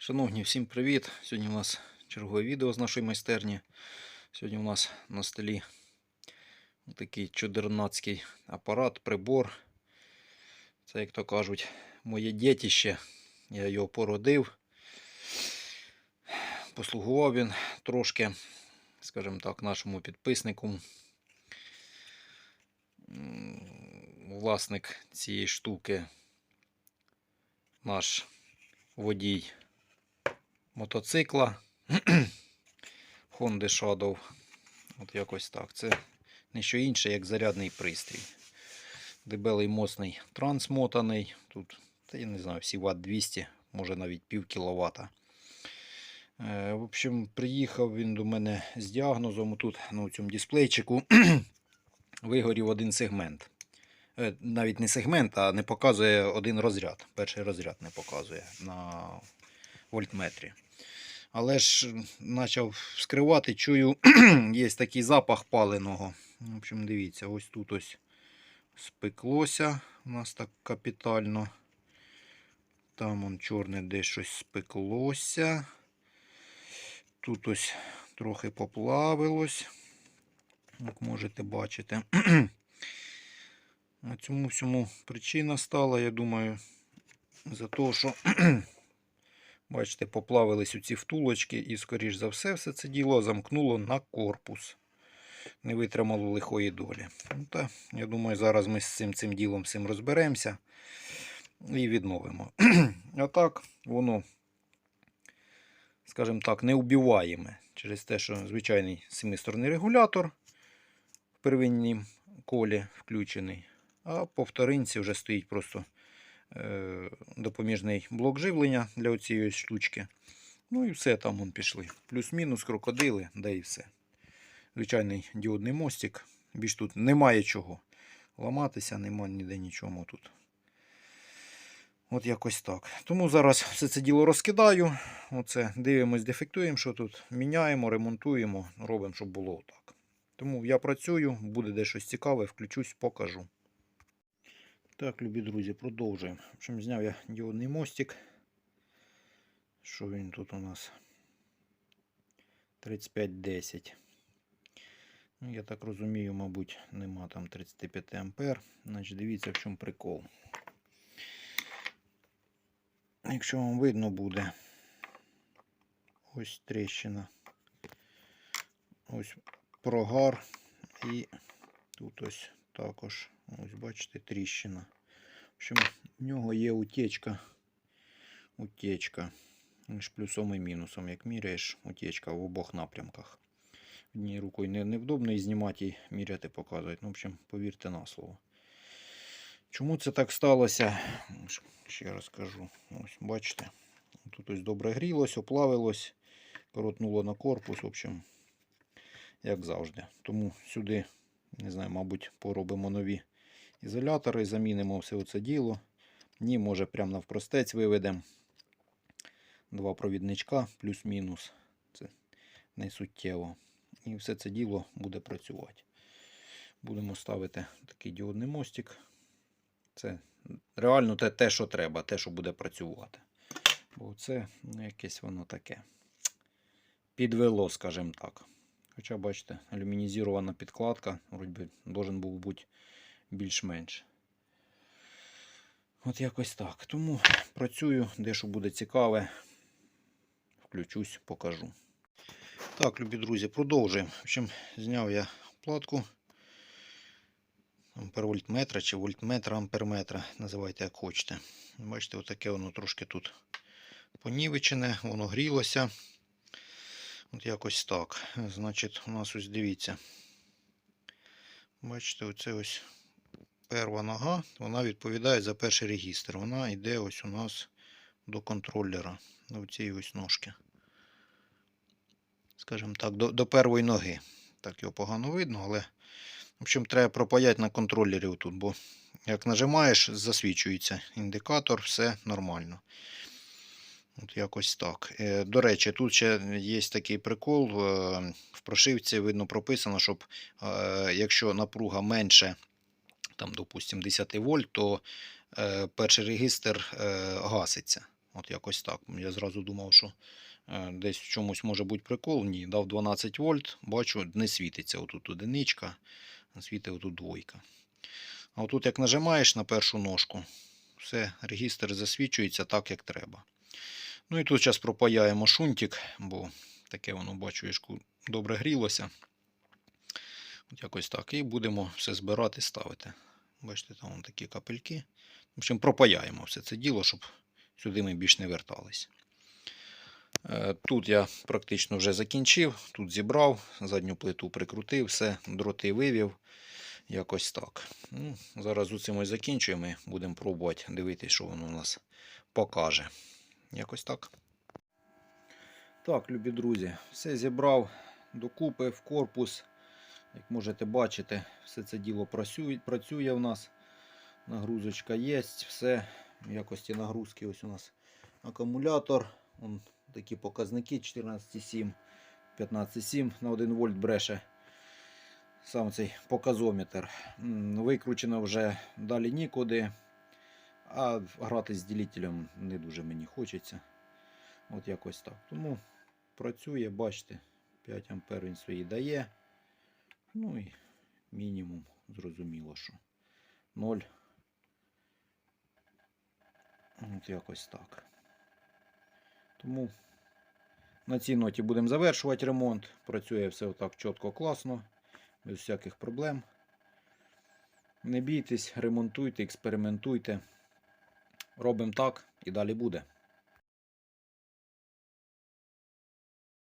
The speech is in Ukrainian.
Шановні, всім привіт! Сьогодні у нас чергове відео з нашої майстерні. Сьогодні у нас на столі такий чудернацький апарат, прибор. Це, як то кажуть, моє дітище. Я його породив. Послугував він трошки, скажімо так, нашому підписнику. Власник цієї штуки наш водій мотоцикла Honda Shadow. От якось так. Це не що інше, як зарядний пристрій. Дебелий моцний трансмотаний. Тут, та я не знаю, всі ватт 200, може навіть пів кіловата. Е, В общем, приїхав він до мене з діагнозом. Тут на цьому дисплейчику вигорів один сегмент. Е, Навіть не сегмент, а не показує один розряд. Перший розряд не показує на вольтметрі. Але ж почав вскривати, чую, є такий запах паленого. В общем, дивіться, ось тут ось спеклося у нас так капітально. Там он чорне десь щось спеклося. Тут ось трохи поплавилось, як можете бачити. А цьому всьому причина стала, я думаю, за те, що Бачите, поплавились у ці втулочки і, скоріш за все, все це діло замкнуло на корпус. Не витримало лихої долі. Ну, та, я думаю, зараз ми з цим, цим ділом всім розберемося і відновимо. А так, воно, скажімо так, неубиваєме через те, що звичайний семисторонний регулятор в первинній колі включений, а по вторинці вже стоїть просто допоміжний блок живлення для цієї штучки. Ну і все там вон пішли. Плюс-мінус крокодили, да і все. Звичайний діодний мостик. Більш тут немає чого. Ламатися, немає ніде нічого тут. От якось так. Тому зараз все це діло розкидаю. Оце дивимось, дефектуємо, що тут. Міняємо, ремонтуємо, робимо, щоб було отак. Тому я працюю, буде де щось цікаве, включусь, покажу. Так, любі друзі, продовжуємо. В общем, зняв я діодний мостик. Що він тут у нас? 3510. Ну, я так розумію, мабуть, нема там 35 ампер. Значить, дивіться, в чому прикол. Якщо вам видно буде, ось тріщина. Ось прогар і тут ось також, ось бачите, тріщина. В общем, в нього є утечка. Утечка. Між плюсом і мінусом. Як міряєш, утечка в обох напрямках. Однією рукою не, невдобно і знімати і міряти показувати. Ну, в общем, повірте на слово. Чому це так сталося? Ще раз кажу. Ось, бачите. Тут ось добре грілось, оплавилось, коротнуло на корпус. В общем, як завжди. Тому сюди, не знаю, мабуть, поробимо нові ізолятори, замінимо все це діло. Ні, може, прямо навпростець виведемо. Два провідничка плюс-мінус. Це не суттєво. І все це діло буде працювати. Будемо ставити такий діодний мостик. Це реально те, те, що треба, те, що буде працювати. Бо це якесь воно таке. Підвело, скажімо так. Хоча, бачите, алюмінізована підкладка, вроді должен був бути більш-менш. От якось так. Тому працюю, де що буде цікаве. Включусь, покажу. Так, любі друзі, продовжуємо. В общем, зняв я платку ампервольтметра чи вольтметра, амперметра, називайте як хочете. Бачите, отаке воно трошки тут понівечене, воно грілося. От якось так. Значить, у нас ось дивіться. Бачите, оце ось перша нога, вона відповідає за перший регістр. Вона йде ось у нас до контролера. До цієї ось ножки. Скажімо так, до, до першої ноги. Так його погано видно, але в общем, треба пропаяти на контролері тут, бо як нажимаєш, засвічується індикатор, все нормально. От якось так. Е, До речі, тут ще є такий прикол. е, В прошивці видно прописано, щоб е, якщо напруга менше, там, допустим, 10 вольт, то е, перший регістр гаситься. От якось так. Я зразу думав, що десь в чомусь може бути прикол. Ні, дав 12 вольт, бачу, не світиться отут одиничка, світить отут двойка. А отут як нажимаєш на першу ножку, все, регістр засвічується так, як треба. Ну і тут зараз пропаяємо шунтик, бо таке воно, бачу, ішку добре грілося. От якось так. І будемо все збирати, ставити. Бачите, там вон такі капельки. В общем, пропаяємо все це діло, щоб сюди ми більш не вертались. Е, Тут я практично вже закінчив, тут зібрав, задню плиту прикрутив, все, дроти вивів. Якось так. Ну, зараз у цим ось закінчуємо і будемо пробувати дивитися, що воно у нас покаже. Якось так. Так, любі друзі, все зібрав докупи в корпус. Як можете бачити, все це діло працює, у нас. Нагрузочка є, все в якості нагрузки. Ось у нас акумулятор. Вон такі показники 14,7, 15,7 на 1 вольт бреше. Сам цей показометр. Викручено вже далі нікуди. А грати з ділителем не дуже мені хочеться. От якось так. Тому працює, бачите, 5 ампер він свої дає. Ну і мінімум, зрозуміло, що 0. От якось так. Тому на цій ноті будемо завершувати ремонт. Працює все отак чітко, класно, без всяких проблем. Не бійтесь, ремонтуйте, експериментуйте. Робимо так і далі буде.